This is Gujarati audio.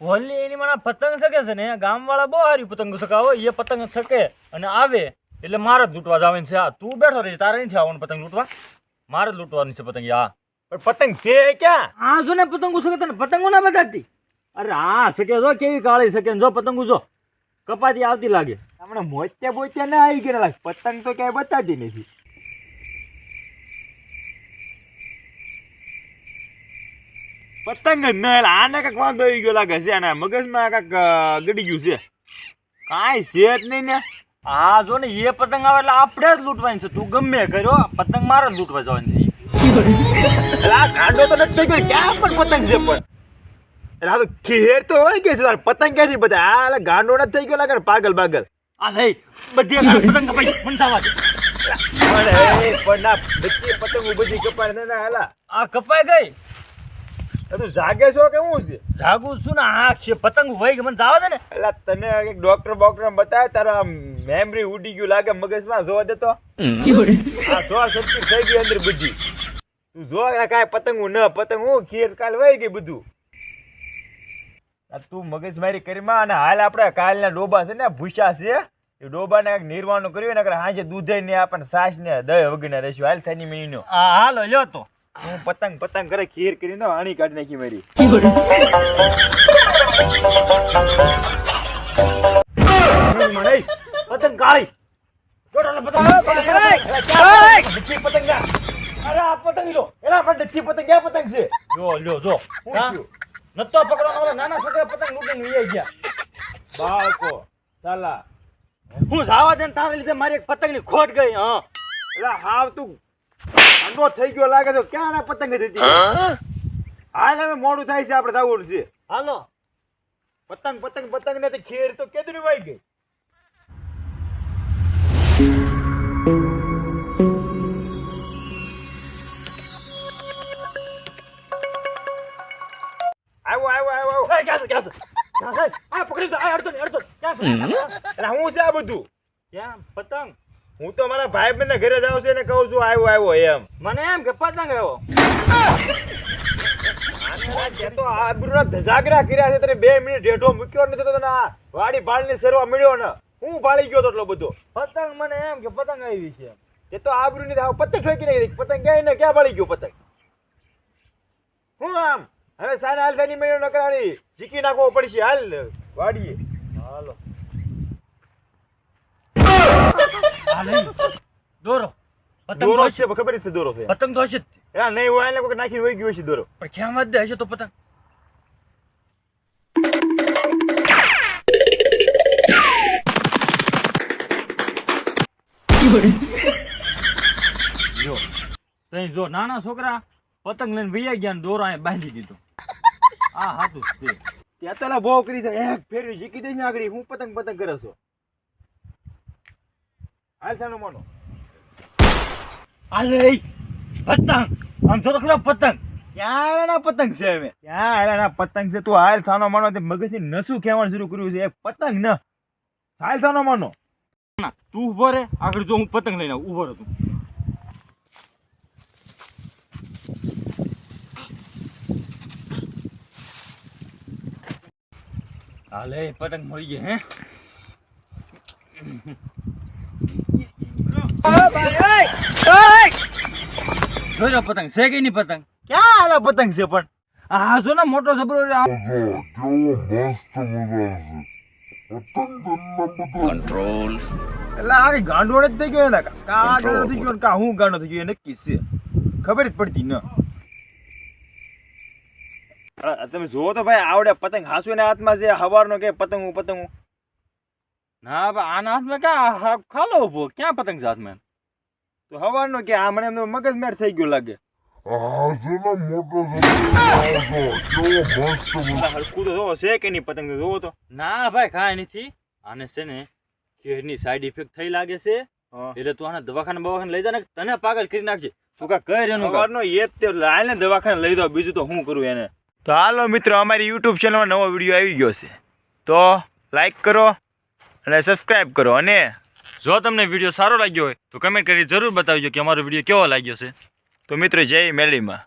હોલી એની મને પતંગ શકે છે ને ગામવાળા બહુ સારી પતંગ ચકાવો એ પતંગ શકે અને આવે એટલે મારે જ લૂંટવા જવાની છે. આ તું બેઠો રહી તારે નથી આવવાનું પતંગ લૂંટવા? મારે જ લૂંટવાની છે પતંગ આ પણ પતંગ છે ક્યાં? આ જો ને પતંગો શકે તને પતંગો ના બતાતી અરે હા શકે જો કેવી કાળી શકે ને જો પતંગો જો. કપાતી આવતી લાગે. હમણાં મોત્યા બોત્યા ના આવી ગયા લાગે પતંગ તો ક્યાંય બતાતી નથી. પતંગ જ નહીં એટલે આને કાંઈક વાંધો આવી ગયો લાગે છે આના. મગજમાં કાંઈક ગડી ગયું છે. કાંઈ છે જ નહીં ને. હા જો ને એ પતંગ આવે એટલે આપણે જ લૂંટવાની છે. તું ગમે કર્યો, પતંગ મારે જ લૂંટવા જવાની છે. ગાંડો તો નથી થઈ ગયો. ક્યાં પણ પતંગ છે પણ. એટલે આ તો ખેર તો હોય કે છે. પતંગ ક્યાંથી બધા? આ એટલે ગાંડો થઈ ગયો લાગે પાગલ પાગલ. આ લઈ, બધી પતંગ કપાઈ. મને થવા પણ બધી પતંગ બધી કપાય. ને, ના આ કપાઈ ગઈ? તું જાગે છો કે હું છે? જાગું છું ને આ છે પતંગ વહી મને જવા દે ને. એટલે તને એક ડોક્ટર બોક્ટર બતાવે તારા મેમરી ઉડી ગયું લાગે મગજમાં જોવા દેતો આ સો સર્કિટ થઈ ગઈ અંદર બધી. તું જો કાંઈ પતંગું ન પતંગ હું કાલ વહી ગઈ બધું. આ તું મગજ મારી કરીમાં અને હાલ આપણે કાલના ડોબા છે ને ભૂસા છે. એ ડોબાને એક નિર્માણ કર્યું ને કરે હાજે દૂધે ને આપણને સાસ ને દહીં વગેરે રહેશું. હાલ થઈને મહિનો આ હાલો લ્યો તો. હું પતંગ પતંગ કરે ખીર કરીને હાણી કાઢી નાખી મારી. પતંગ કાળી જોડાલે પતંગ. ડચ્ચી પતંગ ના અરે આ પતંગ લો. એલા પણ ડચ્ચી પતંગ ક્યાં પતંગ છે. જો લ્યો જો. શું હા? પતંગ જાવા દે ને તારે લીધે મારી એક પતંગની ખોટ ગઈ હા. એલા હાવ તું અંડો થઈ ગયો લાગે તો ક્યાં પતંગ હતી? હાલ હવે મોડું થાય છે આપણે થવું છે. હાલો. પતંગ પતંગ પતંગ ને ખેર તો કેદરી વાઈ ગઈ. આવો આવો આવો આવો. ક્યાં છે ક્યાં છે? આ પકડી તો આ અડતો ને અડતો ક્યાં છે? એટલે હું છે આ બધું? ક્યાં પતંગ? હું તો મારા ભાઈ બંને ઘરે જાઉં છું ને કહું છું આવ્યો આવ્યો એમ. મને એમ કે પતંગ આવ્યો તે આબરૂના ધજાગરા કર્યા છે તને બે મિનિટ હેઠો મૂક્યો નથી તો તને આ વાડી ભાળની સરવા મળ્યો ને. હું ભાળી ગયો તો એટલો બધો. પતંગ મને એમ કે પતંગ આવી છે. તે તો આબરૂ ની પતંગ ઠોકી નાખી પતંગ ક્યાંય ને ક્યાં ભાળી ગયો પતંગ? હું આમ? હવે સાને હાલ થઈને મેળો ન કરાણી જીકી નાખવો પડશે. હાલ વાડીએ. હાલો. આ દોરો. પતંગ દોરો છે ખબર છે દોરો છે. પતંગ તો હશે જ. નહીં હોય એટલે કોઈ નાખીને વહી ગયો છે દોરો. પણ ક્યાં દે હશે તો પતંગ. જો. તઈ જો નાના છોકરા પતંગ લઈને વૈયા ગયા દોરો અહીંયા બાંધી દીધો. આ હાથું જ ત્યાં તો એલા બહુ કરી છે. એક ફેરવી જીકી દઈ આગળ. હું પતંગ પતંગ કરે છો? હાલ સાનો મોનો. આ લઈ પતંગ. આમ તો ખરા પતંગ. ક્યાંના પતંગ છે હવે ક્યાં એના પતંગ છે તું હાલ સાનો માનો. તે મગજથી નસું ખેવાનું શરૂ કર્યું છે. એક પતંગ ન. હાલ સાનો માનો. ના તું ઊભો રે. આગળ જો હું પતંગ લઈને આવું. ઊભો રહે તું. હાલે પતંગ મળી ગઈ હે? જોજો પતંગ છે કે નહીં પતંગ? ક્યાં આલા પતંગ છે પણ? આ જો ને મોટો જબરો મસ્ત બધા એટલે આ કઈ ગાંડો જ થઈ ગયો ને કા ગાંડો થઈ ગયો ને કા હું ગાંડો થઈ ગયો એ નક્કી છે. ખબર જ પડતી ન. તમે જોવો તો ભાઈ આવડે પતંગ હાસુ ને હાથમાં છે હવારનો કે પતંગ પતંગ ના આના હાથમાં ક્યાં હા, ખાલો ઊભો? ક્યાં પતંગ છે હાથમાં તો હવારનો કે આ મને એમનો મગજ મેળ થઈ ગયો લાગે. આ છે ને મોટો કેવો મસ્ત એટલે તો છે કે નહીં પતંગ? જોવો તો. ના ભાઈ કાંઈ નથી. આને છે ને કેળની સાઈડ ઇફેક્ટ થઈ લાગે છે. એટલે તું આને દવાખાને બવાખાને લઈ જા ને તને પાગલ કરી નાખજે. તું કા કઈ. રેનું સવારનો એ તે લાલ દવાખાને લઈ દો બીજું તો હું કરું એને? તો હાલો મિત્રો અમારી યુટ્યુબ ચેનલમાં નવો વીડિયો આવી ગયો છે. તો લાઈક કરો અને સબસ્ક્રાઈબ કરો અને જો તમને વીડિયો સારો લાગ્યો હોય તો કમેન્ટ કરી જરૂર બતાવજો કે અમારો વીડિયો કેવો લાગ્યો છે. તો મિત્રો જય મેલડીમાં